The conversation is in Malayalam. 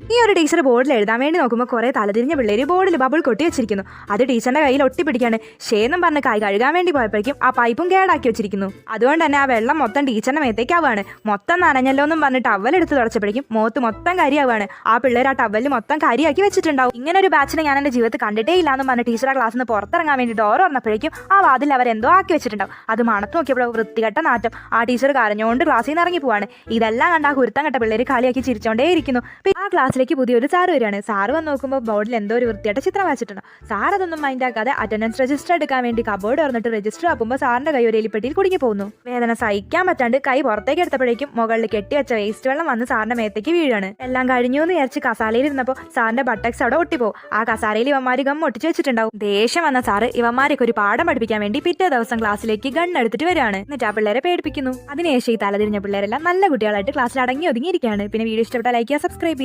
ഈ ഒരു ടീച്ചർ ബോർഡിൽ എഴുതാൻ വേണ്ടി നോക്കുമ്പോൾ കുറേ തലതിരിഞ്ഞ പിള്ളേര് ബോർഡിൽ ബബിൾ കൊട്ടി വെച്ചിരിക്കുന്നു. അത് ടീച്ചറിന്റെ കയ്യിൽ ഒട്ടിപ്പിടിക്കാണ്. ഷേന്നും പറഞ്ഞ് കൈ കഴുകാൻ വേണ്ടി പോയപ്പോഴേക്കും ആ പൈപ്പും കേടാക്കി വെച്ചിരിക്കുന്നു. അതുകൊണ്ട് തന്നെ ആ വെള്ളം മൊത്തം ടീച്ചറിന്റെ മേത്തേക്കാവാണ് മൊത്തം നനഞ്ഞല്ലോ എന്നും പറഞ്ഞ് ടവൽ എടുത്ത് തുടച്ചപ്പോഴേക്കും മുഖത്ത് മൊത്തം കരിയാവാണ് ആ പിള്ളേർ ആ ടവലിൽ മൊത്തം കരിയാക്കി വെച്ചിട്ടുണ്ടാവും. ഇങ്ങനെ ഒരു ബാച്ചിനെ ഞാൻ എന്റെ ജീവിതത്തിൽ കണ്ടിട്ടേ ഇല്ല എന്ന് പറഞ്ഞ് ടീച്ചർ ആ ക്ലാസ്സിൽ നിന്ന് പുറത്തിറങ്ങാൻ വേണ്ടി ഡോർ തുറന്നപ്പോഴേക്കും ആ വാതിൽ അവർ എന്തോ ആക്കി വെച്ചിട്ടുണ്ടാവും. അത് മണത്ത് നോക്കിയപ്പോൾ വൃത്തികെട്ട നാറ്റം. ആ ടീച്ചർ കരഞ്ഞുകൊണ്ട് ക്ലാസ്സിൽ നിന്ന് ഇറങ്ങി പോവാണ്. ഇതെല്ലാം കണ്ട ആ കുരുത്തം കെട്ട പിള്ളേർ കളിയാക്കി ചിരിച്ചോണ്ടേ ഇരിക്കുന്നു ആ ക്ലാസ്സിലേക്ക് പുതിയൊരു സാർ വരികയാണ്. സാറ് വന്ന് നോക്കുമ്പോൾ ബോർഡിൽ എന്തോ ഒരു വൃത്തിയായിട്ട് ചിത്രം വായിച്ചിട്ടുണ്ടോ സാർ അതൊന്നും മൈൻഡ് ആക്കാതെ അറ്റൻഡൻസ് രജിസ്റ്റർ എടുക്കാൻ വേണ്ടി കബോർഡ് തുറന്നിട്ട് രജിസ്റ്റർ ആക്കുമ്പോൾ സാറിന്റെ കൈ ഒരു എലിപ്പെട്ടിയിൽ കുടുങ്ങി പോകുന്നു. വേദന സഹിക്കാൻ പറ്റാണ്ട് കൈ പുറത്തേക്ക് എടുത്തപ്പോഴേക്കും മുകളിൽ കെട്ടിവെച്ച വേസ്റ്റ് വെള്ളം വന്ന് സാറിന്റെ മേത്തേക്ക് വീഴാണ് എല്ലാം കഴിഞ്ഞു എന്ന് വിചാരിച്ച് കസാലയിൽ ഇരുന്നപ്പോൾ സാറിന്റെ ബട്ടക്സ് അവിടെ ഒട്ടിപ്പോവും ആ കസാലയിൽ ഇവന്മാര് ഗം ഒട്ടിച്ച് വെച്ചിട്ടുണ്ടാവും. ദേഷ്യം വന്ന സാറ് ഇവന്മാരൊക്കെ ഒരു പാഠം പഠിപ്പിക്കാൻ വേണ്ടി പിറ്റേ ദിവസം ക്ലാസ്സിലേക്ക് ഗൺ എടുത്തിട്ട് വരികയാണ്. എന്നിട്ട് ആ പിള്ളേരെ പേടിപ്പിക്കുന്നു. അതിനുശേഷം ഈ തലതിരിഞ്ഞ പിള്ളേരെല്ലാം നല്ല കുട്ടികളായിട്ട് ക്ലാസ്സിൽ അടങ്ങി ഒതുങ്ങിയിരിക്കുകയാണ്. പിന്നെ വീഡിയോ ഇഷ്ടപ്പെട്ട ലൈക്ക് ചെയ്യുക സബ്സ്ക്രൈബ്